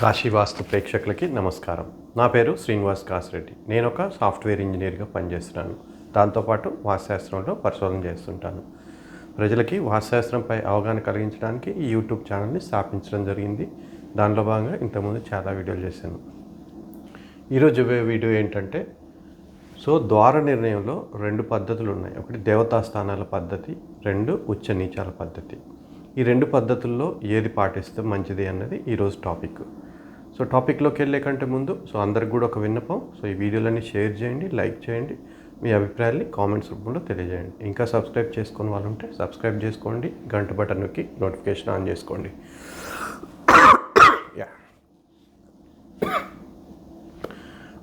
కాశీవాస్తు ప్రేక్షకులకి నమస్కారం. నా పేరు శ్రీనివాస్ కాసిరెడ్డి. నేను ఒక సాఫ్ట్వేర్ ఇంజనీర్గా పనిచేస్తున్నాను. దాంతోపాటు వాస్తుశాస్త్రంలో పరిశోధన చేస్తుంటాను. ప్రజలకి వాస్తుశాస్త్రంపై అవగాహన కలిగించడానికి ఈ యూట్యూబ్ ఛానల్ని స్థాపించడం జరిగింది. దానిలో భాగంగా ఇంతకుముందు చాలా వీడియోలు చేశాను. ఈరోజు వీడియో ఏంటంటే సో ద్వార నిర్ణయంలో రెండు పద్ధతులు ఉన్నాయి. ఒకటి దేవతా స్థానాల పద్ధతి రెండు ఉచ్చ నీచాల పద్ధతి. ఈ రెండు పద్ధతుల్లో ఏది పాటిస్తే మంచిది అన్నది ఈరోజు టాపిక్. సో టాపిక్లోకి వెళ్ళే కంటే ముందు సో అందరికి కూడా ఒక విన్నపం. సో ఈ వీడియోలన్నీ షేర్ చేయండి లైక్ చేయండి మీ అభిప్రాయాల్ని కామెంట్స్ రూపంలో తెలియజేయండి. ఇంకా సబ్స్క్రైబ్ చేసుకుని వాళ్ళు ఉంటే సబ్స్క్రైబ్ చేసుకోండి గంట బటన్ నొక్కి నోటిఫికేషన్ ఆన్ చేసుకోండి. యా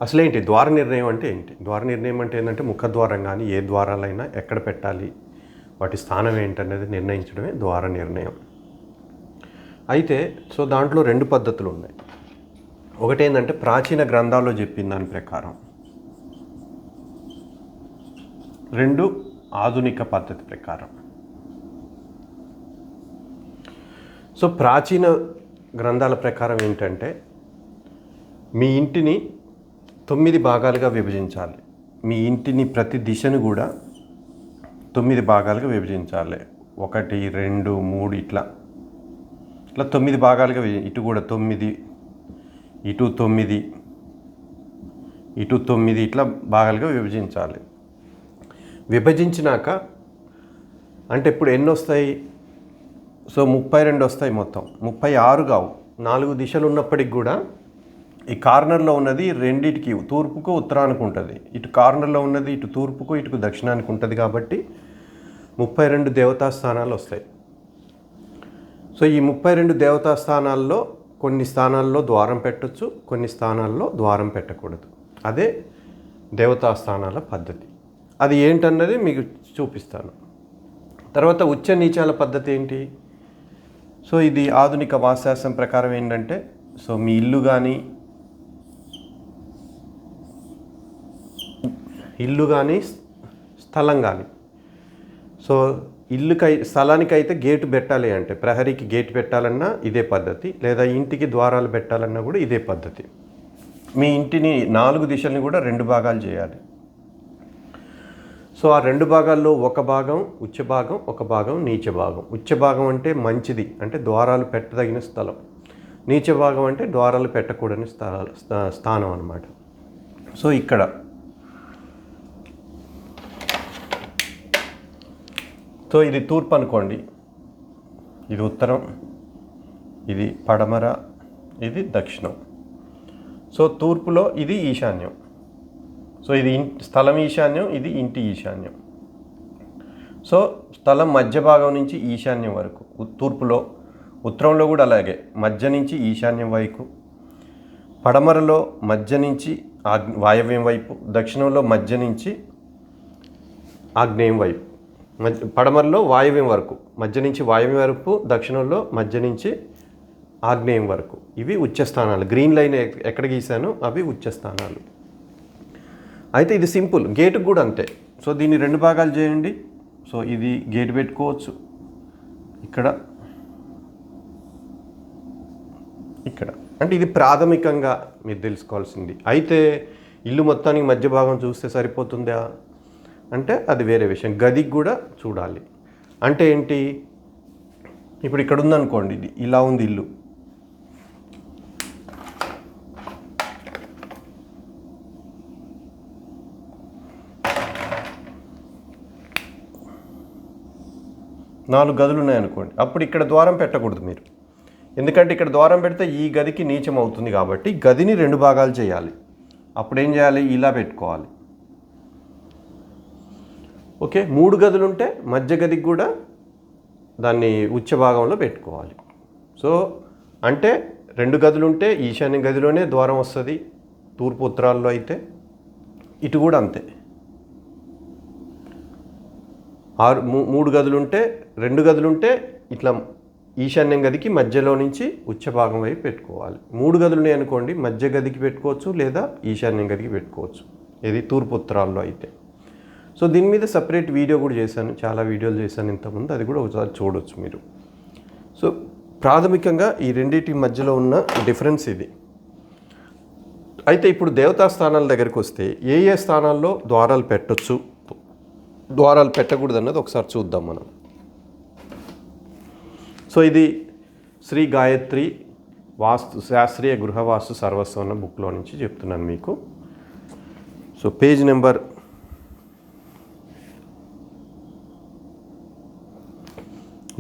అసలేంటి ద్వార నిర్ణయం అంటే ఏంటి? ద్వార నిర్ణయం అంటే ఏంటంటే ముఖద్వారం కానీ ఏ ద్వారాలైనా ఎక్కడ పెట్టాలి వాటి స్థానం ఏంటనేది నిర్ణయించడమే ద్వార నిర్ణయం. అయితే సో దాంట్లో రెండు పద్ధతులు ఉన్నాయి. ఒకటేంటంటే ప్రాచీన గ్రంథాల్లో చెప్పిన దాని ప్రకారం. రెండు ఆధునిక పద్ధతి ప్రకారం. సో ప్రాచీన గ్రంథాల ప్రకారం ఏంటంటే మీ ఇంటిని తొమ్మిది భాగాలుగా విభజించాలి. మీ ఇంటిని ప్రతి దిశను కూడా తొమ్మిది భాగాలుగా విభజించాలి. ఒకటి రెండు మూడు ఇట్లా. ఇట్లా తొమ్మిది భాగాలుగా ఇటు కూడా తొమ్మిది ఇటు తొమ్మిది ఇటు తొమ్మిది ఇట్లా భాగాలుగా విభజించాలి. విభజించినాక అంటే ఇప్పుడు ఎన్ని వస్తాయి? సో ముప్పై రెండు వస్తాయి మొత్తం. ముప్పై ఆరు కావు. నాలుగు దిశలు ఉన్నప్పటికి కూడా ఈ కార్నర్లో ఉన్నది రెండిటికి తూర్పుకు ఉత్తరానికి ఉంటుంది. ఇటు కార్నర్లో ఉన్నది ఇటు తూర్పుకు ఇటుకు దక్షిణానికి ఉంటుంది కాబట్టి ముప్పై రెండు దేవతా స్థానాలు వస్తాయి. సో ఈ ముప్పై రెండు దేవతా స్థానాల్లో కొన్ని స్థానాల్లో ద్వారం పెట్టొచ్చు కొన్ని స్థానాల్లో ద్వారం పెట్టకూడదు. అదే దేవతా స్థానాల పద్ధతి. అది ఏంటన్నది మీకు చూపిస్తాను. తర్వాత ఉచ్చ నీచాల పద్ధతి ఏంటి? సో ఇది ఆధునిక వాస్యాసం ప్రకారం ఏంటంటే సో మీ ఇల్లు కానీ ఇల్లు కానీ స్థలం కానీ సో ఇల్లుకై స్థలానికైతే గేటు పెట్టాలి అంటే ప్రహరీకి గేట్ పెట్టాలన్నా ఇదే పద్ధతి లేదా ఇంటికి ద్వారాలు పెట్టాలన్నా కూడా ఇదే పద్ధతి. మీ ఇంటిని నాలుగు దిశల్ని కూడా రెండు భాగాలు చేయాలి. సో ఆ రెండు భాగాల్లో ఒక భాగం ఉచ్చ భాగం ఒక భాగం నీచ భాగం. ఉచ్చ భాగం అంటే మంచిది అంటే ద్వారాలు పెట్టదగిన స్థలం. నీచ భాగం అంటే ద్వారాలు పెట్టకూడని స్థల స్థా- స్థానం అన్నమాట. సో ఇక్కడ సో ఇది తూర్పు అనుకోండి. ఇది ఉత్తరం ఇది పడమర ఇది దక్షిణం. సో తూర్పులో ఇది ఈశాన్యం. సో ఇది స్థలం ఈశాన్యం ఇది ఇంటి ఈశాన్యం. సో స్థలం మధ్య భాగం నుంచి ఈశాన్యం వరకు తూర్పులో ఉత్తరంలో కూడా అలాగే మధ్య నుంచి ఈశాన్యం వైపు పడమరలో మధ్య నుంచి ఆగ్ వాయవ్యం వైపు దక్షిణంలో మధ్య నుంచి ఆగ్నేయం వైపు. మధ్య పడమరలో వాయువ్యం వరకు మధ్య నుంచి వాయువ్యం వరకు దక్షిణంలో మధ్య నుంచి ఆగ్నేయం వరకు. ఇవి ఉచ్చస్థానాలు. గ్రీన్ లైన్ ఎక్కడ గీశాను? అవి ఉచ్చస్థానాలు. అయితే ఇది సింపుల్. గేటు కూడా అంతే. సో దీన్ని రెండు భాగాలు చేయండి. సో ఇది గేట్ పెట్టుకోవచ్చు. ఇక్కడ. ఇక్కడ. అంటే ఇది ప్రాథమికంగా మీరు తెలుసుకోవాల్సింది. అయితే ఇల్లు మొత్తానికి మధ్య భాగం చూస్తే సరిపోతుందా? అంటే అది వేరే విషయం. గదికి కూడా చూడాలి. అంటే ఏంటి? ఇప్పుడు ఇక్కడ ఉందనుకోండి ఇది ఇలా ఉంది ఇల్లు. నాలుగు గదులు ఉన్నాయనుకోండి అప్పుడు ఇక్కడ ద్వారం పెట్టకూడదు మీరు. ఎందుకంటే ఇక్కడ ద్వారం పెడితే ఈ గదికి నీచం అవుతుంది కాబట్టి గదిని రెండు భాగాలు చేయాలి. అప్పుడు ఏం చేయాలి? ఇలా పెట్టుకోవాలి. ఓకే? మూడు గదులు ఉంటే మధ్య గదికి కూడా దాన్ని ఉచ్చ భాగంలో పెట్టుకోవాలి. సో అంటే రెండు గదులు ఉంటే ఈశాన్య గదిలోనే ద్వారం వస్తుంది తూర్పు ఉత్తరాల్లో అయితే. ఇటు కూడా అంతే. ఆరు మూ- మూడు గదులు ఉంటే రెండు గదులు ఉంటే ఇట్లా ఈశాన్యం గదికి మధ్యలో నుంచి ఉచ్చ భాగం వైపు పెట్టుకోవాలి. మూడు గదులు ఉన్నాయి అనుకోండి మధ్య గదికి పెట్టుకోవచ్చు లేదా ఈశాన్యం గదికి పెట్టుకోవచ్చు. ఇది తూర్పు ఉత్తరాల్లో అయితే. సో దీని మీద సపరేట్ వీడియో కూడా చేశాను. చాలా వీడియోలు చేశాను ఇంతకుముందు. అది కూడా ఒకసారి చూడొచ్చు మీరు. సో ప్రాథమికంగా ఈ రెండింటి మధ్యలో ఉన్న డిఫరెన్స్ ఇది. అయితే ఇప్పుడు దేవతా స్థానాల దగ్గరికి వస్తే ఏ ఏ స్థానాల్లో ద్వారాలు పెట్టొచ్చు? ద్వారాలు పెట్టకూడదు అన్నది ఒకసారి చూద్దాం మనం. సో ఇది శ్రీ గాయత్రి వాస్తు శాస్త్రీయ గృహవాస్తు సర్వస్వం అన్న బుక్లో నుంచి చెప్తున్నాను మీకు. సో పేజ్ నెంబర్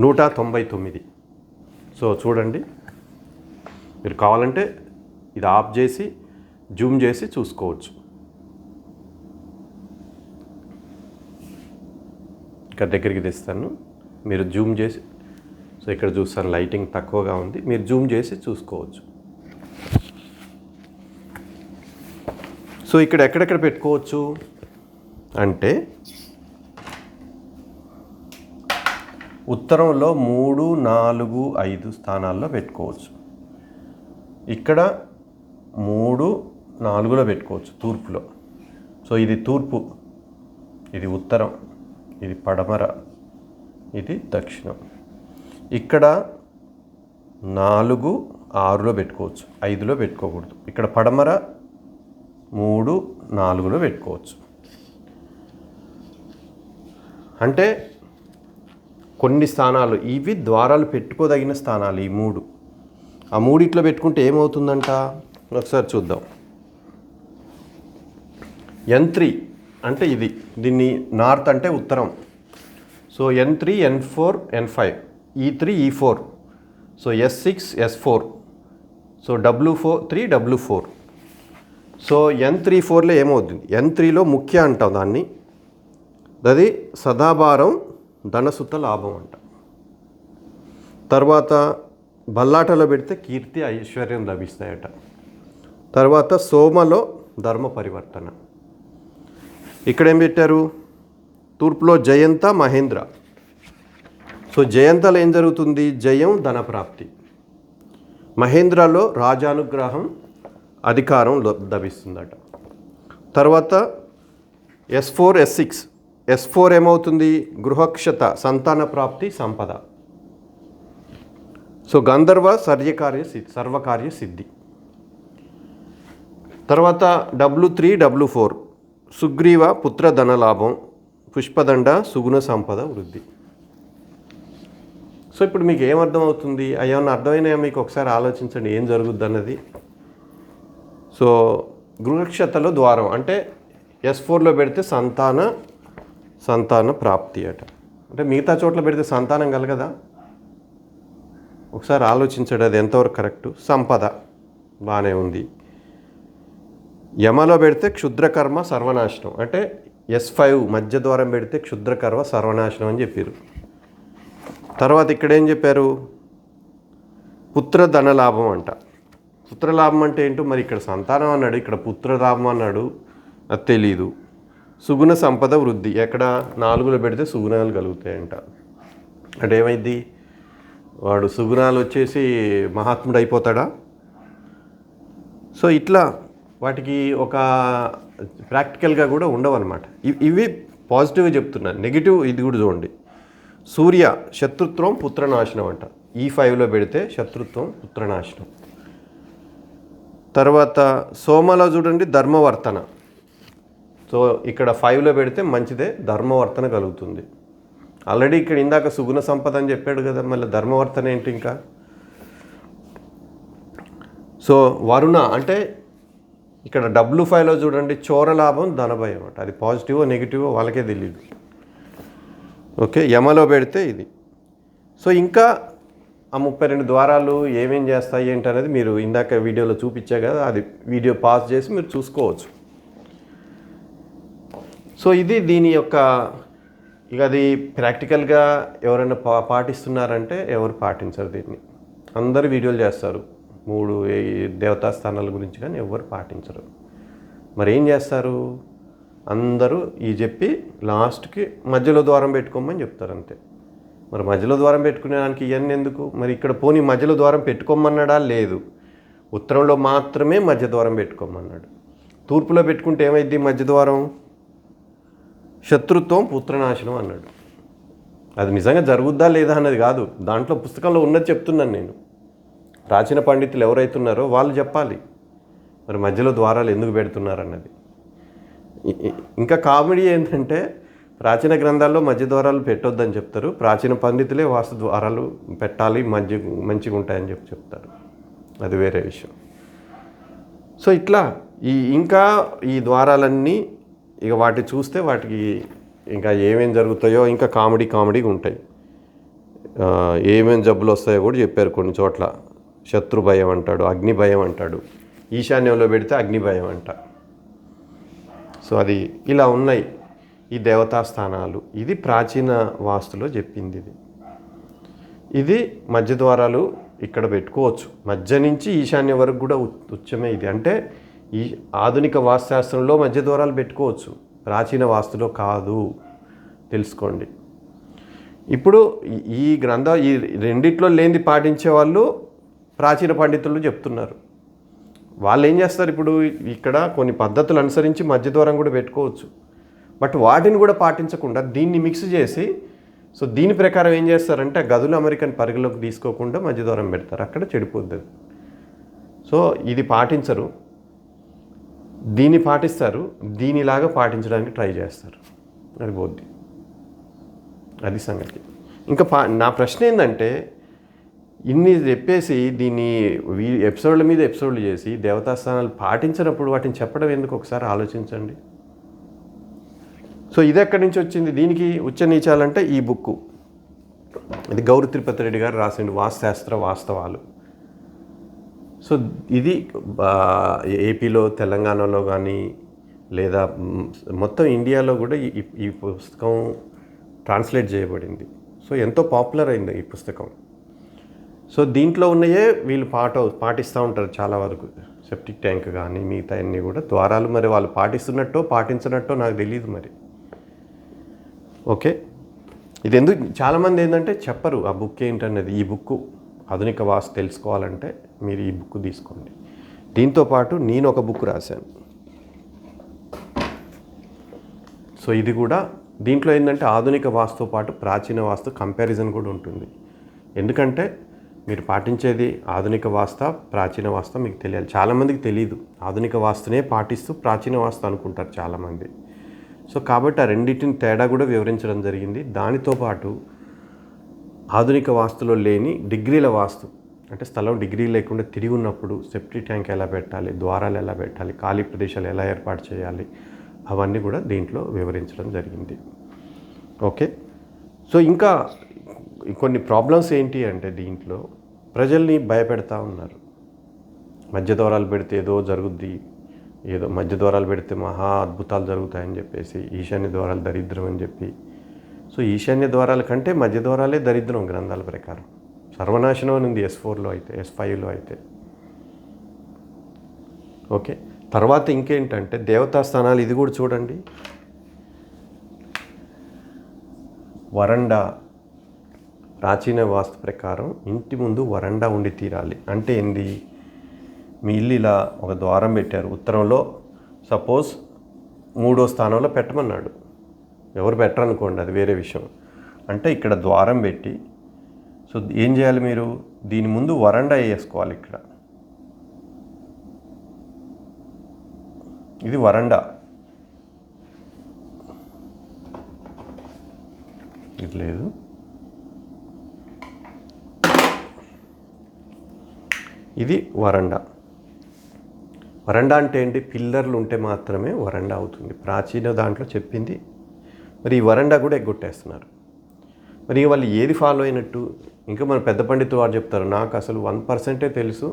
నూట తొంభై తొమ్మిది. సో చూడండి మీరు కావాలంటే ఇది ఆఫ్ చేసి జూమ్ చేసి చూసుకోవచ్చు. ఇక్కడ దగ్గరికి తెస్తాను. మీరు జూమ్ చేసి సో ఇక్కడ చూస్తాను లైటింగ్ తక్కువగా ఉంది. మీరు జూమ్ చేసి చూసుకోవచ్చు. సో ఇక్కడ ఎక్కడెక్కడ పెట్టుకోవచ్చు? అంటే ఉత్తరంలో మూడు నాలుగు ఐదు స్థానాల్లో పెట్టుకోవచ్చు. ఇక్కడ మూడు నాలుగులో పెట్టుకోవచ్చు తూర్పులో. సో ఇది తూర్పు ఇది ఉత్తరం ఇది పడమర ఇది దక్షిణం. ఇక్కడ నాలుగు ఆరులో పెట్టుకోవచ్చు ఐదులో పెట్టుకోకూడదు. ఇక్కడ పడమర మూడు నాలుగులో పెట్టుకోవచ్చు. అంటే కొన్ని స్థానాలు ఇవి ద్వారాలు పెట్టుకోదగిన స్థానాలు ఈ మూడు. ఆ మూడిట్లో పెట్టుకుంటే ఏమవుతుందంట? ఒకసారి చూద్దాం. ఎన్ త్రీ అంటే ఇది. దీన్ని నార్త్ అంటే ఉత్తరం. So N three N four N five E three E four so S six S four so W four three W four so N three ఫోర్లో ఏమవుతుంది? ఎన్ త్రీలో ముఖ్య అంటాం దాన్ని. అది సదాభారం ధనసుత లాభం అంట తర్వాత బల్లాటలో పెడితే కీర్తి ఐశ్వర్యం లభిస్తాయట. తర్వాత సోమలో ధర్మ పరివర్తన. ఇక్కడ ఏం పెట్టారు? తూర్పులో జయంత మహేంద్ర. సో జయంతలో ఏం జరుగుతుంది? జయం ధనప్రాప్తి. మహేంద్రలో రాజానుగ్రహం అధికారం లభిస్తుందట. తర్వాత S four S six. S four ఏమవుతుంది? గృహక్షత సంతాన ప్రాప్తి సంపద. సో గంధర్వ సర్యకార్య సిద్ధి సర్వకార్య సిద్ధి. తర్వాత డబ్ల్యూ త్రీ డబ్ల్యూ ఫోర్ సుగ్రీవ పుత్ర ధనలాభం పుష్పదండ సుగుణ సంపద వృద్ధి. సో ఇప్పుడు మీకు ఏం అర్థమవుతుంది? అయ్యన్న అర్థమైనా మీకు ఒకసారి ఆలోచించండి ఏం జరుగుద్ది అన్నది సో గృహక్షతలో ద్వారం అంటే ఎస్ ఫోర్లో పెడితే సంతాన సంతాన ప్రాప్తి అట. అంటే మిగతా చోట్ల పెడితే సంతానం కలగదా? ఒకసారి ఆలోచించడం అది ఎంతవరకు కరెక్ట్? సంపద బాగానే ఉంది. యమలో పెడితే క్షుద్రకర్మ సర్వనాశనం. అంటే ఎస్ ఫైవ్ మధ్య ద్వారం పెడితే క్షుద్రకర్మ సర్వనాశనం అని చెప్పారు తర్వాత ఇక్కడ ఏం చెప్పారు? పుత్ర ధనలాభం అంట. పుత్రలాభం అంటే ఏంటో మరి ఇక్కడ సంతానం అన్నాడు ఇక్కడ పుత్రలాభం అన్నాడు అది తెలీదు. సుగుణ సంపద వృద్ధి. ఎక్కడ నాలుగులో పెడితే సుగుణాలు కలుగుతాయంట. అంటే ఏమైంది? వాడు సుగుణాలు వచ్చేసి మహాత్ముడు అయిపోతాడా? సో ఇట్లా వాటికి ఒక ప్రాక్టికల్గా కూడా ఉండవన్నమాట. ఇవి పాజిటివ్గా చెప్తున్నాను నెగిటివ్ ఇది కూడా చూడండి. సూర్య శత్రుత్వం పుత్రనాశనం అంట. ఈ ఫైవ్లో పెడితే శత్రుత్వం పుత్రనాశనం. తర్వాత సోమలో చూడండి ధర్మవర్తన సో ఇక్కడ ఫైవ్లో పెడితే మంచిదే ధర్మవర్తన కలుగుతుంది. ఆల్రెడీ ఇక్కడ ఇందాక సుగుణ సంపద అని చెప్పాడు కదా మళ్ళీ ధర్మవర్తన ఏంటి ఇంకా? సో వరుణ అంటే ఇక్కడ డబ్ల్యూ ఫైవ్లో చూడండి చోర లాభం ధనభయం అంట. అది పాజిటివ్ నెగిటివో వాళ్ళకే తెలియదు ఓకే యమలో పెడితే ఇది. సో ఇంకా ఆ ముప్పై రెండు ద్వారాలు ఏమేం చేస్తాయి ఏంటనేది మీరు ఇందాక వీడియోలో చూపించా కదా అది వీడియో పాస్ చేసి మీరు చూసుకోవచ్చు. సో ఇది దీని యొక్క ఇక అది ప్రాక్టికల్గా ఎవరైనా పా పాటిస్తున్నారంటే ఎవరు పాటించరు దీన్ని. అందరు వీడియోలు చేస్తారు. మూడు ఈ దేవతా స్థానాల గురించి కానీ ఎవరు పాటించరు. మరి ఏం చేస్తారు? అందరూ ఈ చెప్పి లాస్ట్కి మధ్యలో ద్వారం పెట్టుకోమని చెప్తారు అంతే. మరి మధ్యలో ద్వారం పెట్టుకునే దానికి ఇవన్నీ ఎందుకు? మరి ఇక్కడ పోనీ మధ్యలో ద్వారం పెట్టుకోమన్నాడా? లేదు. ఉత్తరంలో మాత్రమే మధ్య ద్వారం పెట్టుకోమన్నాడు. తూర్పులో పెట్టుకుంటే ఏమైంది మధ్య ద్వారం? శత్రుత్వం పుత్రనాశనం అన్నాడు. అది నిజంగా జరుగుద్దా లేదా అన్నది కాదు. దాంట్లో పుస్తకంలో ఉన్నది చెప్తున్నాను నేను. ప్రాచీన పండితులు ఎవరైతున్నారో వాళ్ళు చెప్పాలి. మరి మధ్యలో ద్వారాలు ఎందుకు పెడుతున్నారు అన్నది ఇంకా కామెడీ ఏంటంటే ప్రాచీన గ్రంథాల్లో మధ్య ద్వారాలు పెట్టొద్దని చెప్తారు. ప్రాచీన పండితులే వాస్తు ద్వారాలు పెట్టాలి మధ్య మంచిగా ఉంటాయని చెప్పి చెప్తారు. అది వేరే విషయం. సో ఇట్లా ఈ ఇంకా ఈ ద్వారాలన్నీ ఇక వాటి చూస్తే వాటికి ఇంకా ఏమేం జరుగుతాయో ఇంకా కామెడీ కామెడీగా ఉంటాయి. ఏమేమి ఏమేం జబ్బులు వస్తాయో కూడా చెప్పారు కొన్ని చోట్ల. శత్రు భయం అంటాడు అగ్ని భయం అంటాడు. ఈశాన్యంలో పెడితే అగ్ని భయం అంట. సో అది ఇలా ఉన్నాయి ఈ దేవతా స్థానాలు. ఇది ప్రాచీన వాస్తులో చెప్పింది ఇది. ఇది మధ్య ద్వారాలు ఇక్కడ పెట్టుకోవచ్చు. మధ్య నుంచి ఈశాన్య వరకు కూడా ఉచ్చమే ఇది. అంటే ఈ ఆధునిక వాస్తుశాస్త్రంలో మధ్య ద్వారాలు పెట్టుకోవచ్చు. ప్రాచీన వాస్తులో కాదు. తెలుసుకోండి. ఇప్పుడు ఈ- ఈ గ్రంథ ఈ రెండిట్లో లేనిది పాటించే వాళ్ళు ప్రాచీన పండితులు చెప్తున్నారు. వాళ్ళు ఏం చేస్తారు ఇప్పుడు? ఇక్కడ కొన్ని పద్ధతులు అనుసరించి మధ్య ద్వారం కూడా పెట్టుకోవచ్చు. బట్ వాటిని కూడా పాటించకుండా దీన్ని మిక్స్ చేసి సో దీని ప్రకారం ఏం చేస్తారంటే గదులు అమెరికన్ పరిగలోకి తీసుకోకుండా మధ్య ద్వారం పెడతారు. అక్కడ చెడిపోద్ది సో ఇది పాటించరు. దీన్ని పాటిస్తారు దీనిలాగా పాటించడానికి ట్రై చేస్తారు. అది పోద్ది అది సంగతి. ఇంకా పా నా ప్రశ్న ఏంటంటే ఇన్ని చెప్పేసి దీన్ని వీ ఎపిసోడ్ల మీద ఎపిసోడ్లు చేసి దేవతాస్థానాలు పాటించినప్పుడు వాటిని చెప్పడం ఎందుకు ఒకసారి ఆలోచించండి. సో ఇది ఎక్కడి నుంచి వచ్చింది? దీనికి ఉచ్చ నీచాలంటే ఈ బుక్ ఇది గౌరి తిరుపతి రెడ్డి గారు రాసిండు వాస్తశాస్త్ర వాస్తవాలు. సో ఇది ఏపీలో తెలంగాణలో కానీ లేదా మొత్తం ఇండియాలో కూడా ఈ ఈ పుస్తకం ట్రాన్స్లేట్ చేయబడింది. సో ఎంతో పాపులర్ అయింది ఈ పుస్తకం. సో దీంట్లో ఉన్నయే వీళ్ళు పాట పాటిస్తూ ఉంటారు చాలా వరకు. సెప్టిక్ ట్యాంక్ కానీ మిగతా అన్నీ కూడా ద్వారాలు మరి వాళ్ళు పాటిస్తున్నట్టో పాటించినట్టో నాకు తెలియదు మరి. ఓకే? ఇది ఎందుకు చాలామంది ఏంటంటే చెప్పరు ఆ బుక్ ఏంటన్నది ఈ బుక్ ఆధునిక వాస్తు తెలుసుకోవాలంటే మీరు ఈ బుక్ తీసుకోండి. దీంతో పాటు నేను ఒక బుక్ రాశాను. సో ఇది కూడా దీంట్లో ఏంటంటే ఆధునిక వాస్తుతో పాటు ప్రాచీన వాస్తు కంపారిజన్ కూడా ఉంటుంది. ఎందుకంటే మీరు పాటించేది ఆధునిక వాస్త ప్రాచీన వాస్త మీకు తెలియాలి. చాలామందికి తెలియదు ఆధునిక వాస్తునే పాటిస్తూ ప్రాచీన వాస్త అనుకుంటారు చాలామంది. సో కాబట్టి ఆ రెండింటిని తేడా కూడా వివరించడం జరిగింది. దానితో పాటు ఆధునిక వాస్తులో లేని డిగ్రీల వాస్తు అంటే స్థలం డిగ్రీ లేకుండా తిరిగి ఉన్నప్పుడు సెప్టీ ట్యాంక్ ఎలా పెట్టాలి ద్వారాలు ఎలా పెట్టాలి ఖాళీ ప్రదేశాలు ఎలా ఏర్పాటు చేయాలి అవన్నీ కూడా దీంట్లో వివరించడం జరిగింది. ఓకే? సో ఇంకా కొన్ని ప్రాబ్లమ్స్ ఏంటి అంటే దీంట్లో ప్రజల్ని భయపెడతా ఉన్నారు. మధ్య ద్వారాలు పెడితే ఏదో జరుగుద్ది ఏదో మధ్య ద్వారాలు పెడితే మహా అద్భుతాలు జరుగుతాయని చెప్పేసి ఈశాన్య ద్వారాలు దరిద్రం అని చెప్పి. సో ఈశాన్య ద్వారాల కంటే మధ్య ద్వారాలే దరిద్రం గ్రంథాల ప్రకారం. సర్వనాశనం అని ఉంది ఎస్ ఫోర్లో అయితే ఎస్ ఫైవ్లో అయితే. ఓకే? తర్వాత ఇంకేంటంటే దేవతా స్థానాలు ఇది కూడా చూడండి. వరండా ప్రాచీన వాస్తు ప్రకారం ఇంటి ముందు వరండా ఉండి తీరాలి. అంటే ఏంది? మీ ఇల్లు ఇలా ఒక ద్వారం పెట్టారు. ఉత్తరంలో సపోజ్ మూడో స్థానంలో పెట్టమన్నాడు. ఎవరు పెట్టరనుకోండి అది వేరే విషయం. అంటే ఇక్కడ ద్వారం పెట్టి సో ఏం చేయాలి మీరు? దీని ముందు వరండా వేసుకోవాలి ఇక్కడ. ఇది వరండా. ఇది లేదు. ఇది వరండా. వరండా అంటే ఏంటి? పిల్లర్లు ఉంటే మాత్రమే వరండా అవుతుంది. ప్రాచీన దాంట్లో చెప్పింది. మరి ఈ వరండా కూడా ఎగ్గొట్టేస్తున్నారు. మరి వాళ్ళు ఏది ఫాలో అయినట్టు? ఇంకా మన పెద్ద పండితులు వారు చెప్తారు నాకు అసలు వన్ పర్సెంటే తెలుసు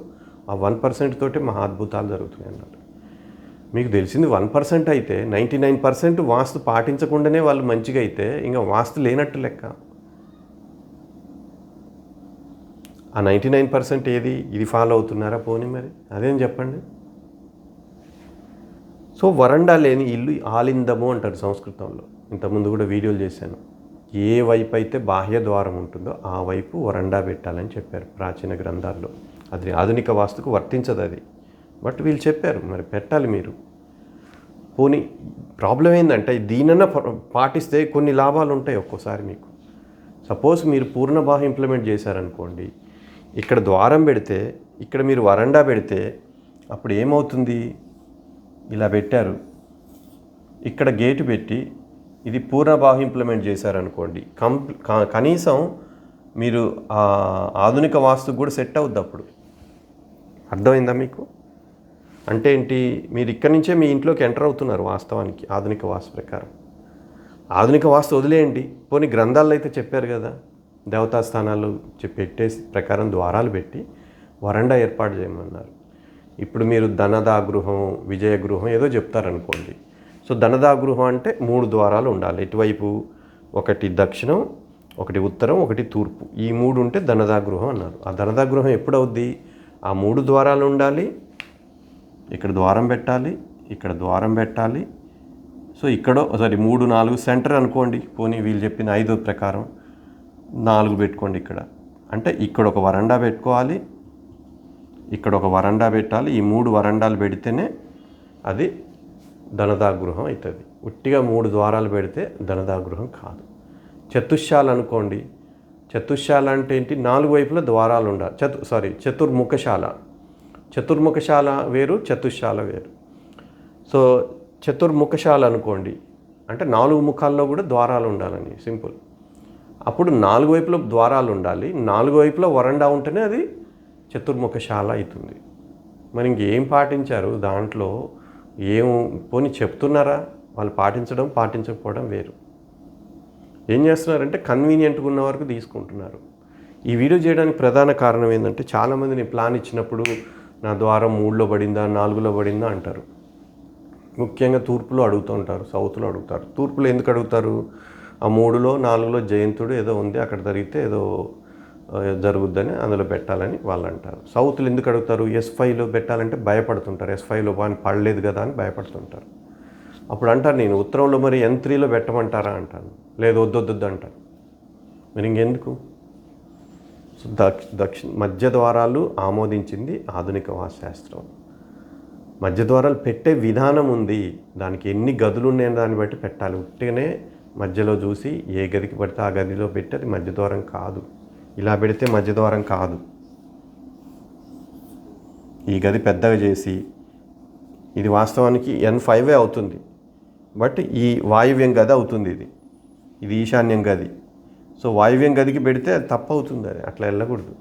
ఆ వన్ పర్సెంట్ తోటే మహా అద్భుతాలు జరుగుతున్నాయి అన్నారు. మీకు తెలిసింది వన్ పర్సెంట్ అయితే నైంటీ నైన్ పర్సెంట్ వాస్తు పాటించకుండానే వాళ్ళు మంచిగా అయితే ఇంకా వాస్తు లేనట్టు లెక్క. ఆ నైంటీ నైన్ పర్సెంట్ ఏది? ఇది ఫాలో అవుతున్నారా పోనీ మరి? అదేం చెప్పండి. సో వరండా లేని ఇల్లు ఆలిందము అంటారు సంస్కృతంలో. ఇంతకుముందు కూడా వీడియోలు చేశాను. ఏ వైపు అయితే బాహ్య ద్వారం ఉంటుందో ఆ వైపు వరండా పెట్టాలని చెప్పారు ప్రాచీన గ్రంథాల్లో. అది ఆధునిక వాస్తుకు వర్తించదు అది. బట్ వీళ్ళు చెప్పారు మరి పెట్టాలి మీరు. పోనీ ప్రాబ్లం ఏంటంటే దీనన్నా పాటిస్తే కొన్ని లాభాలు ఉంటాయి ఒక్కోసారి మీకు. సపోజ్ మీరు పూర్ణ బాహ ఇంప్లిమెంట్ చేశారనుకోండి ఇక్కడ ద్వారం పెడితే ఇక్కడ మీరు వరండా పెడితే అప్పుడు ఏమవుతుంది? ఇలా పెట్టారు. ఇక్కడ గేటు పెట్టి ఇది పూర్ణబాహు ఇంప్లిమెంట్ చేశారనుకోండి. కం కనీసం మీరు ఆధునిక వాస్తుకు కూడా సెట్ అవుద్ది అప్పుడు. అర్థమైందా మీకు? అంటే ఏంటి? మీరు ఇక్కడి నుంచే మీ ఇంట్లోకి ఎంటర్ అవుతున్నారు వాస్తవానికి ఆధునిక వాస్తు ప్రకారం. ఆధునిక వాస్తు వదిలేయండి. పోనీ గ్రంథాల్లో అయితే చెప్పారు కదా దేవతా స్థానాలు పెట్టేసి ప్రకారం ద్వారాలు పెట్టి వరండా ఏర్పాటు చేయమన్నారు. ఇప్పుడు మీరు ధనదా గృహం విజయ గృహం ఏదో చెప్తారనుకోండి. సో ధనదా గృహం అంటే మూడు ద్వారాలు ఉండాలి. ఇటువైపు ఒకటి దక్షిణం ఒకటి ఉత్తరం ఒకటి తూర్పు. ఈ మూడు ఉంటే ధనదా గృహం అన్నారు. ఆ ధనదా గృహం ఎప్పుడు ఆ మూడు ద్వారాలు ఉండాలి ఇక్కడ ద్వారం పెట్టాలి ఇక్కడ ద్వారం పెట్టాలి. సో ఇక్కడో సారీ మూడు నాలుగు సెంటర్ అనుకోండి. పోనీ వీళ్ళు చెప్పిన ఐదో ప్రకారం నాలుగు పెట్టుకోండి ఇక్కడ. అంటే ఇక్కడ ఒక వరండా పెట్టుకోవాలి ఇక్కడ ఒక వరండా పెట్టాలి. ఈ మూడు వరండాలు పెడితేనే అది ధనదా గృహం అవుతుంది. ఉట్టిగా మూడు ద్వారాలు పెడితే ధనదా గృహం కాదు. చతుశాల అనుకోండి. చతుశాల అంటే ఏంటి? నాలుగు వైపులా ద్వారాలు ఉండాలి చతు సారీ చతుర్ముఖశాల. చతుర్ముఖశాల వేరు చతుశాల వేరు. సో చతుర్ముఖశాల అనుకోండి. అంటే నాలుగు ముఖాల్లో కూడా ద్వారాలు ఉండాలని సింపుల్. అప్పుడు నాలుగు వైపుల ద్వారాలు ఉండాలి. నాలుగు వైపుల వరండా ఉంటేనే అది చతుర్ముఖశాల అవుతుంది. మరి ఇంకేం పాటించారు? దాంట్లో ఏం పోని చెప్తున్నారా? వాళ్ళు పాటించడం పాటించకపోవడం వేరు. ఏం చేస్తున్నారంటే కన్వీనియంట్గా ఉన్న వరకు తీసుకుంటున్నారు. ఈ వీడియో చేయడానికి ప్రధాన కారణం ఏంటంటే చాలామంది నేను ప్లాన్ ఇచ్చినప్పుడు నా ద్వారం మూడులో పడిందా నాలుగులో పడిందా అంటారు. ముఖ్యంగా తూర్పులో అడుగుతూ ఉంటారు సౌత్లో అడుగుతారు. తూర్పులో ఎందుకు అడుగుతారు? ఆ మూడులో నాలుగులో జయంతుడు ఏదో ఉంది అక్కడ జరిగితే ఏదో జరుగుద్దని అందులో పెట్టాలని వాళ్ళు అంటారు సౌత్లో ఎందుకు అడుగుతారు? ఎస్ ఫైవ్లో పెట్టాలంటే భయపడుతుంటారు. ఎస్ ఫైవ్లో బాగా పడలేదు కదా అని భయపడుతుంటారు. అప్పుడు అంటారు నేను ఉత్తరంలో మరి ఎన్ త్రీలో పెట్టమంటారా? అంటాను లేదు వద్దొద్దు అంటారు. మరి ఇంకెందుకు? దక్ష దక్షిణ మధ్య ద్వారాలు ఆమోదించింది ఆధునిక వాస్తుశాస్త్రం మధ్య ద్వారాలు పెట్టే విధానం ఉంది. దానికి ఎన్ని గదులు ఉన్నాయని దాన్ని బట్టి పెట్టాలి. ఉట్టిగానే మధ్యలో చూసి ఏ గదికి పడితే ఆ గదిలో పెట్టి అది మధ్య ద్వారం కాదు. ఇలా పెడితే మధ్య ద్వారం కాదు. ఈ గది పెద్దగా చేసి ఇది వాస్తవానికి ఎన్ ఫైవే అవుతుంది. బట్ ఈ వాయువ్యం గది అవుతుంది ఇది. ఇది ఈశాన్యం గది. సో వాయువ్యం గదికి పెడితే అది తప్పవుతుంది అది. అట్లా వెళ్ళకూడదు.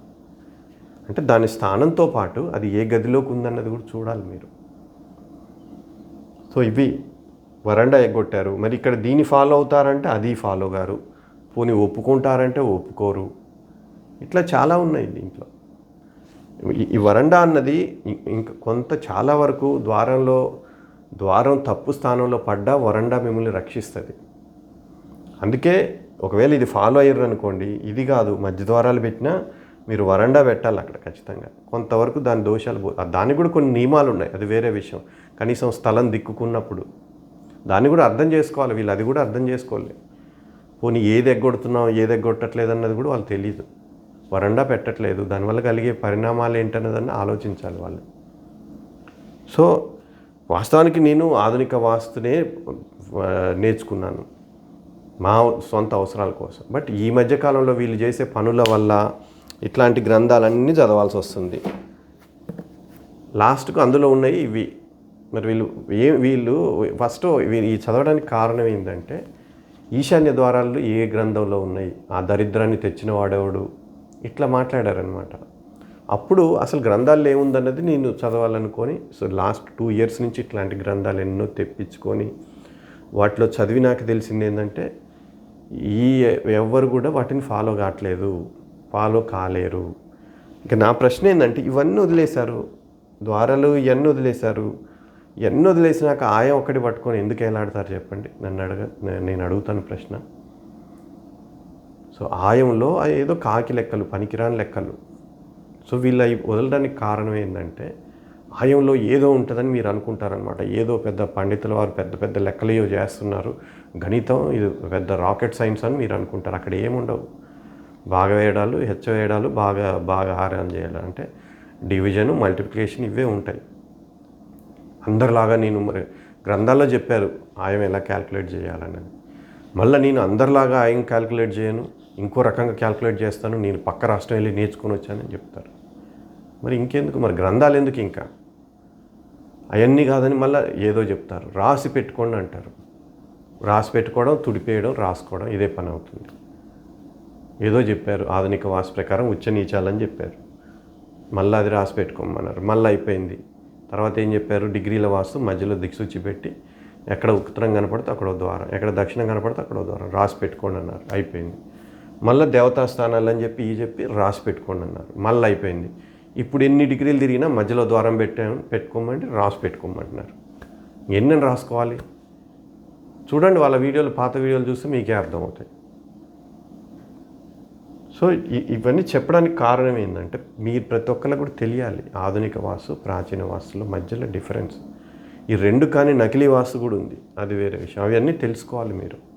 అంటే దాని స్థానంతో పాటు అది ఏ గదిలోకి ఉందన్నది కూడా చూడాలి మీరు. సో ఇవి వరండా ఎగ్గొట్టారు. మరి ఇక్కడ దీన్ని ఫాలో అవుతారంటే అది ఫాలో గారు. పోనీ ఒప్పుకుంటారంటే ఒప్పుకోరు. ఇట్లా చాలా ఉన్నాయి దీంట్లో ఈ- వరండా అన్నది ఇంక ఇంకా కొంత చాలా వరకు ద్వారంలో ద్వారం తప్పు స్థానంలో పడ్డా వరండా మిమ్మల్ని రక్షిస్తుంది. అందుకే ఒకవేళ ఇది ఫాలో అయ్యారు అనుకోండి ఇది కాదు మధ్య ద్వారాలు పెట్టినా మీరు వరండా పెట్టాలి అక్కడ ఖచ్చితంగా. కొంతవరకు దాని దోషాలు పో దానికి కూడా కొన్ని నియమాలు ఉన్నాయి అది వేరే విషయం. కనీసం స్థలం దిక్కుకున్నప్పుడు దాన్ని కూడా అర్థం చేసుకోవాలి వీళ్ళు అది కూడా అర్థం చేసుకోవాలి. పోనీ ఏది ఎగ్గొడుతున్నాం ఏది ఎగ్గొట్టట్లేదు అన్నది కూడా వాళ్ళు తెలియదు వరండా పెట్టట్లేదు. దానివల్ల కలిగే పరిణామాలు ఏంటన్నదాన్ని ఆలోచించాలి వాళ్ళు. సో వాస్తవానికి నేను ఆధునిక వాస్తునే నేర్చుకున్నాను. మా సొంత అవసరాల కోసం. బట్ ఈ మధ్యకాలంలో వీళ్ళు చేసే పనుల వల్ల ఇట్లాంటి గ్రంథాలన్నీ చదవాల్సి వస్తుంది. లాస్ట్కు అందులో ఉన్నాయి ఇవి. మరి వీళ్ళు ఏ వీళ్ళు ఫస్ట్ వీ- ఈ చదవడానికి కారణం ఏంటంటే ఈశాన్య ద్వారాలు ఏ గ్రంథంలో ఉన్నాయి? ఆ దరిద్రాన్ని తెచ్చిన వాడెవడు? ఇట్లా మాట్లాడారనమాట అప్పుడు అసలు గ్రంథాలు ఏముందన్నది నేను చదవాలనుకొని సో లాస్ట్ టూ ఇయర్స్ నుంచి ఇట్లాంటి గ్రంథాలు ఎన్నో తెప్పించుకొని వాటిలో చదివి నాకు తెలిసింది ఏంటంటే ఈ ఎవ్వరు కూడా వాటిని ఫాలో కావట్లేదు ఫాలో కాలేరు. ఇంకా నా ప్రశ్న ఏంటంటే ఇవన్నీ వదిలేశారు ద్వారాలు ఇవన్నీ వదిలేశారు ఇవన్నీ వదిలేసినాక ఆయా ఒకటి పట్టుకొని ఎందుకు వేలాడతారు చెప్పండి? నన్ను అడగ నేను అడుగుతాను ప్రశ్న. సో ఆయంలో ఏదో కాకి లెక్కలు పనికిరాని లెక్కలు. సో వీళ్ళు అవి వదలడానికి కారణం ఏంటంటే ఆయంలో ఏదో ఉంటుందని మీరు అనుకుంటారనమాట ఏదో పెద్ద పండితుల వారు పెద్ద పెద్ద లెక్కలు చేస్తున్నారు. గణితం ఇది పెద్ద రాకెట్ సైన్స్ అని మీరు అనుకుంటారు. అక్కడ ఏముండవు. బాగా వేయడాలు హెచ్చ వేయడాలు బాగా బాగా హారం చేయాలంటే అంటే డివిజన్ మల్టిప్లికేషన్ ఇవే ఉంటాయి. అందరిలాగా నేను మరి గ్రంథాల్లో చెప్పారు ఆయం ఎలా క్యాల్కులేట్ చేయాలనేది. మళ్ళీ నేను అందరిలాగా ఆయం క్యాల్కులేట్ చేయను. ఇంకో రకంగా క్యాల్కులేట్ చేస్తాను నేను పక్క రాష్ట్రం వెళ్ళి నేర్చుకొని వచ్చానని చెప్తారు. మరి ఇంకెందుకు? మరి గ్రంథాలు ఎందుకు ఇంకా? అవన్నీ కాదని మళ్ళీ ఏదో చెప్తారు. రాసి పెట్టుకోండి అంటారు. రాసి పెట్టుకోవడం తుడిపేయడం రాసుకోవడం ఇదే పని అవుతుంది. ఏదో చెప్పారు ఆధునిక వాసు ప్రకారం ఉచ్చ నీచాలని చెప్పారు. మళ్ళీ అది రాసి పెట్టుకోమన్నారు. మళ్ళీ అయిపోయింది. తర్వాత ఏం చెప్పారు? డిగ్రీల వాస్తు మధ్యలో దిక్సూచి పెట్టి ఎక్కడ ఉత్తరం కనపడితే అక్కడో ద్వారా ద్వారం ఎక్కడ దక్షిణం కనపడితే అక్కడో ద్వారా ద్వారం. రాసి పెట్టుకోండి అన్నారు. అయిపోయింది. మళ్ళీ దేవతా స్థానాలు అని చెప్పి ఈ చెప్పి రాసి పెట్టుకోండి అన్నారు. మళ్ళీ అయిపోయింది. ఇప్పుడు ఎన్ని డిగ్రీలు తిరిగినా మధ్యలో ద్వారం పెట్టాము పెట్టుకోమంటే రాసి పెట్టుకోమంటున్నారు. ఎన్ని రాసుకోవాలి? చూడండి వాళ్ళ వీడియోలు పాత వీడియోలు చూస్తే మీకే అర్థమవుతాయి. సో ఇవన్నీ చెప్పడానికి కారణం ఏంటంటే మీరు ప్రతి ఒక్కరికి కూడా తెలియాలి. ఆధునిక వాస్తు ప్రాచీన వాస్తుల మధ్యలో డిఫరెన్స్. ఈ రెండు కానీ నకిలీ వాస్తు కూడా ఉంది. అది వేరే విషయం. అవన్నీ తెలుసుకోవాలి మీరు.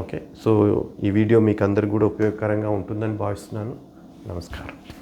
ఓకే సో ఈ వీడియో మీకు అందరికి కూడా ఉపయోగకరంగా ఉంటుందని భావిస్తున్నాను. నమస్కారం.